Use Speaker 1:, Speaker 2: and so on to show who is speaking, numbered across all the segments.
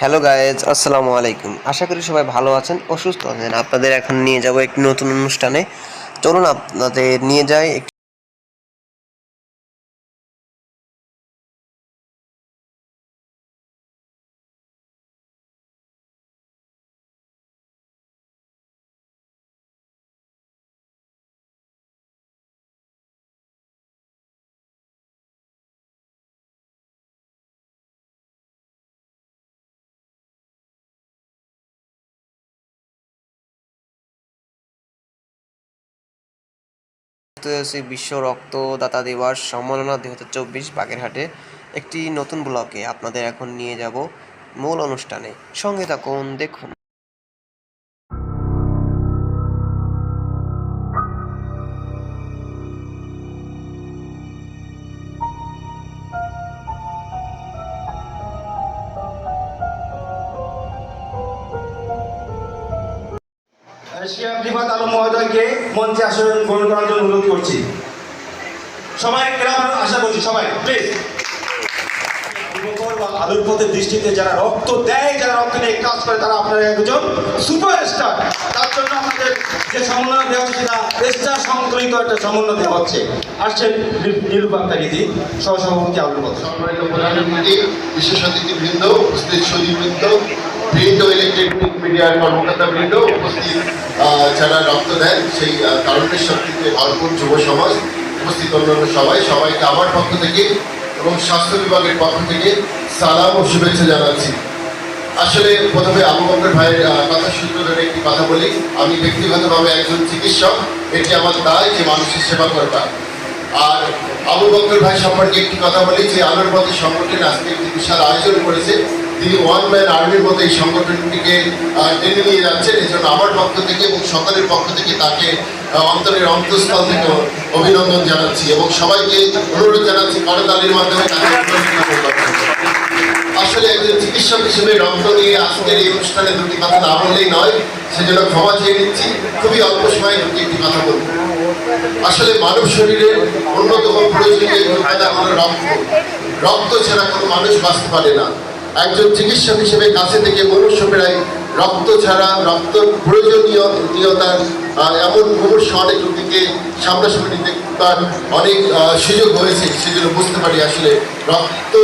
Speaker 1: Hello guys আসসালামু আলাইকুম আশা করি সবাই ভালো আছেন অসুস্থ সুস্থ আছেন। আপনাদের এখন নিয়ে যাব একটি নতুন অনুষ্ঠানে। চলুন আপনাদের নিয়ে যাই চলতেছে বিশ্ব রক্তদাতা দিবস সম্মাননা দুই হাজার চব্বিশ বাগেরহাটে একটি নতুন ব্লকে আপনাদের এখন নিয়ে যাব মূল অনুষ্ঠানে। সঙ্গে থাকুন, দেখুন।
Speaker 2: আলম মঞ্চে করছি। সবাই আশা করছি দৃষ্টিতে যারা রক্ত দেয়, যারা রক্ত নিয়ে কাজ করে, তারা আপনার একজন সুপারস্টার। তার জন্য আমাদের যে সম্মান দেওয়া হচ্ছে সেটা একটা সম্মান দেওয়া হচ্ছে। আসছেন নীলুপাক দিদি সহসভাপতি আলুর
Speaker 3: সম্মানিত প্রধানমন্ত্রী বিশেষ অতিথিবৃন্দ, উপস্থিত ও ইলেকট্রনিক মিডিয়ার কর্মকর্তাবৃন্দ উপস্থিত যারা রক্ত দেন, সেই কারণের শক্তিতে ভরপুর যুব সমাজ উপস্থিত অন্যান্য সবাই। সবাইকে আমার পক্ষ থেকে এবং স্বাস্থ্য বিভাগের পক্ষ থেকে সালাম ও শুভেচ্ছা জানাচ্ছি। আসলে প্রথমে আবু বকর ভাইয়ের কথা সূত্র ধরে একটি কথা বলি। আমি ব্যক্তিগতভাবে একজন চিকিৎসক, এটি আমার দায় যে মানুষের সেবা করবা আর আবু বকর ভাই সম্পর্কে একটি কথা বলি, যে আলোর পথে সংগঠন আজকে একটি বিশাল আয়োজন করেছে। তিনি ওয়ান ম্যান আর্মির মতো এই সংগঠনটিকে টেনে নিয়ে যাচ্ছেন। এই আমার পক্ষ থেকে এবং সকলের পক্ষ থেকে তাকে অন্তরের অন্তঃস্থল থেকে অভিনন্দন জানাচ্ছি এবং সবাইকে অনুরোধ জানাচ্ছি, করতালির মাধ্যমে আসলে একজন চিকিৎসক হিসেবে রক্ত নিয়ে আজকের এই অনুষ্ঠানে দুটি কথা না বললেই নয়, সেজন্য ক্ষমা চেয়ে নিচ্ছি। খুবই অল্প সময়ে দুটি একটি কথা বলব। আসলে মানব শরীরের অন্যতম প্রয়োজনীয় রক্ত। রক্ত ছাড়া কোনো মানুষ বাঁচতে পারে না। একজন চিকিৎসক হিসেবে কাছে থেকে মনুষ্য প্রায় রক্ত ছাড়া, রক্ত প্রয়োজনীয়তার এমন মুমূর্ষ অনেক রোগীকে সামনাসামনি দেখবার অনেক সুযোগ হয়েছে। সেজন্য বুঝতে পারি আসলে রক্ত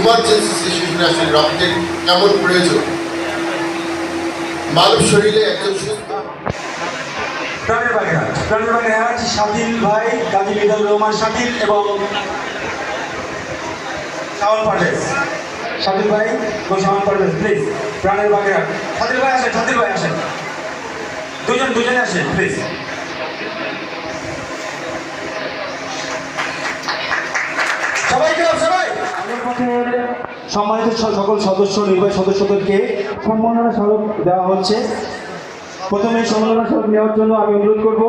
Speaker 3: ইমার্জেন্সি সিচুয়েশনে আসলে রক্তের কেমন প্রয়োজন। মানব শরীরে একজন সুস্থ
Speaker 2: এবং শাওন পারভেজ। শাকিল ভাই এবং শাওন পারভেজ প্লিজ প্রাণের বাগেরা শাকিল ভাই আসেন শাকিল ভাই আসেন। দুজন দুজনে আসেন প্লিজ সবাইকে সবাই? আমাদের পক্ষের সম্মানিত সকল সদস্য নির্বাহী সদস্যদেরকে সম্মাননা স্মারক দেওয়া হচ্ছে? প্রথমে সম্মাননা স্মারক নেওয়ার জন্য আমি অনুরোধ করব।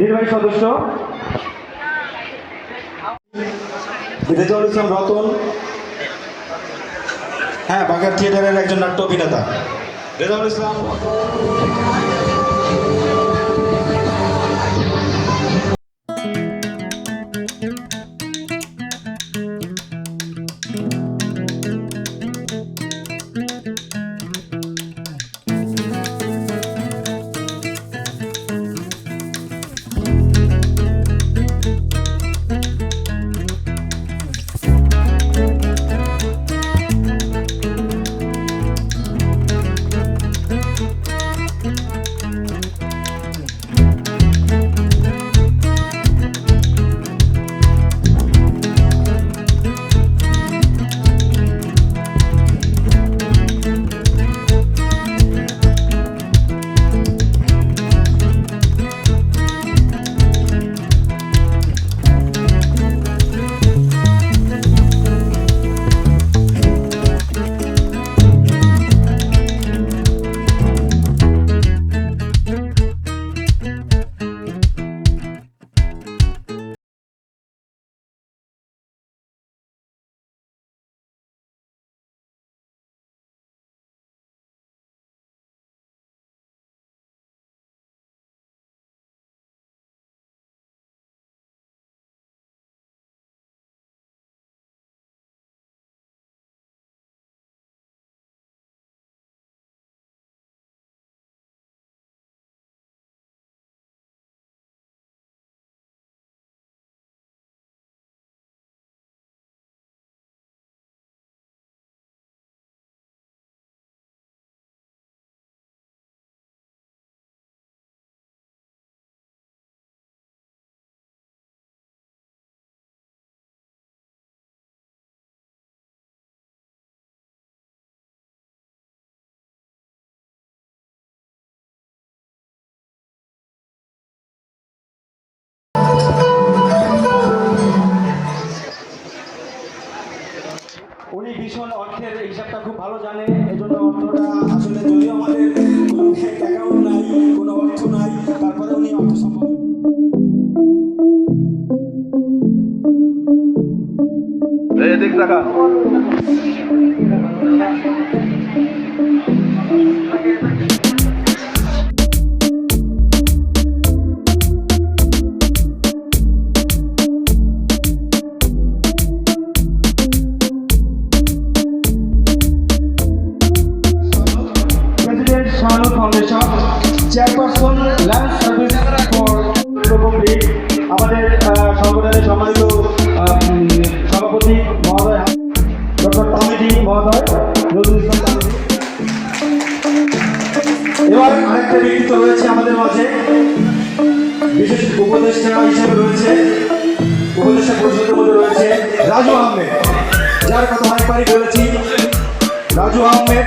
Speaker 2: নির্বাহী সদস্য। রেজাউল ইসলাম রতন। হ্যাঁ বাঘার থিয়েটারের একজন নাট্য অভিনেতা। রেজাউল ইসলাম উনি ভীষণ অর্থের হিসাবটা খুব ভালো জানে এই জন্য অর্থটা আসলে যদিও আমাদের কোনো অ্যাকাউন্ট নাই, কোনো অর্থ নাই, তারপরে উনি অর্থ সম্পর্কে
Speaker 4: এদিক দেখা
Speaker 2: বিশেষ উপদেষ্টা হিসেবে রয়েছে, উপদেষ্টা পরিষদের মধ্যে রয়েছে রাজু আহমেদ। যার কথা অনেকবারই বলেছি, রাজু আহমেদ